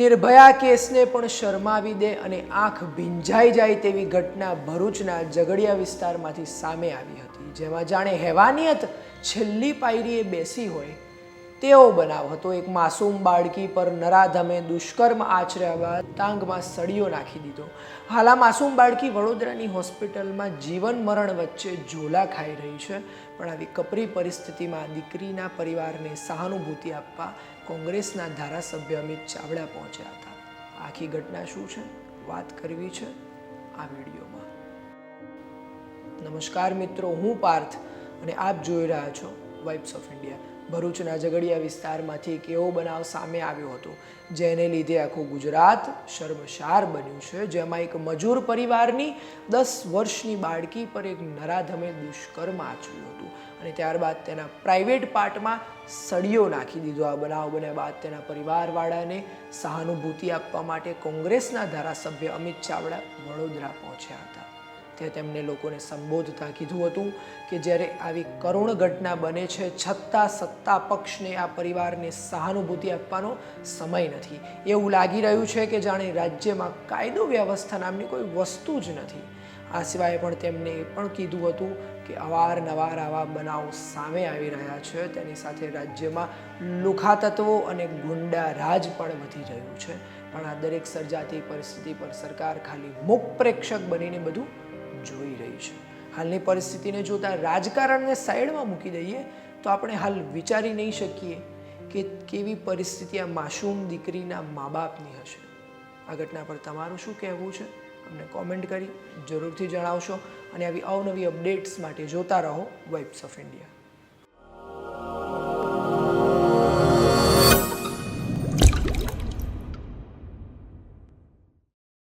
નિર્ભયા કેસને પણ શરમાવી દે અને આંખ ભીંજાઈ જાય તેવી ઘટના ભરૂચના ઝઘડિયા વિસ્તારમાંથી સામે આવી હતી. જેમાં જાણે હેવાનિયત છેલ્લી પાયરીએ બેસી હોય તેવો બનાવ હતો. એક માસૂમ બાળકી પર નરાધમે દુષ્કર્મ આચર્યા બાદ ટાંગમાં સળિયો નાખી દીધો. હાલ આ માસૂમ બાળકી વડોદરાની હોસ્પિટલમાં જીવન મરણ વચ્ચે ઝોલા ખાઈ રહી છે. પણ આવી કપરી પરિસ્થિતિમાં દીકરીના પરિવારને સહાનુભૂતિ આપવા કોંગ્રેસના ધારાસભ્ય અમિત ચાવડા પહોંચ્યા હતા. આખી ઘટના શું છે? વાત કરવી છે આ વિડીયોમાં. નમસ્કાર મિત્રો, હું પાર્થ અને આપ જોઈ રહ્યા છો વાઇબ્સ ઓફ ઇન્ડિયા ભરૂચના ઝઘડિયા વિસ્તારમાંથી એક એવો બનાવ સામે આવ્યો હતો, જેને લીધે આખું ગુજરાત શર્મશાર બન્યું છે. જેમાં એક મજૂર પરિવારની દસ વર્ષની બાળકી પર એક નરાધમે દુષ્કર્મ આચર્યું હતું અને ત્યારબાદ તેના પ્રાઇવેટ પાર્ટમાં સળીઓ નાખી દીધો. આ બનાવ બન્યા બાદ તેના પરિવારવાળાને સહાનુભૂતિ આપવા માટે કોંગ્રેસના ધારાસભ્ય અમિત ચાવડા વડોદરા પહોંચ્યા હતા. તે તેમને લોકોને સંબોધતા કીધું હતું કે જ્યારે આવી કરુણ ઘટના બને છે, છતાં સત્તા પક્ષને આ પરિવારને સહાનુભૂતિ આપવાનો સમય નથી. એવું લાગી રહ્યું છે કે જાણે રાજ્યમાં કાયદો વ્યવસ્થા નામની કોઈ વસ્તુ જ નથી. આ સિવાય પણ તેમને એ પણ કીધું હતું કે અવારનવાર આવા બનાવો સામે આવી રહ્યા છે. તેની સાથે રાજ્યમાં લુખાતત્વો અને ગુંડા રાજ પણ વધી રહ્યું છે. પણ આ દરેક સર્જાતી પરિસ્થિતિ પર સરકાર ખાલી મુખ પ્રેક્ષક બનીને બધું જોઈ રહી છે. હાલની પરિસ્થિતિને જોતા રાજકારણને સાઈડમાં મૂકી દઈએ તો આપણે હાલ વિચારી નહીં શકીએ કે કેવી પરિસ્થિતિ આ માસૂમ દીકરીના મા બાપની હશે. આ ઘટના પર તમારું શું કહેવું છે? અમને કોમેન્ટ કરી જરૂરથી જણાવશો અને આવી અવનવી અપડેટ્સ માટે જોતા રહો વાઇબ્સ ઓફ ઇન્ડિયા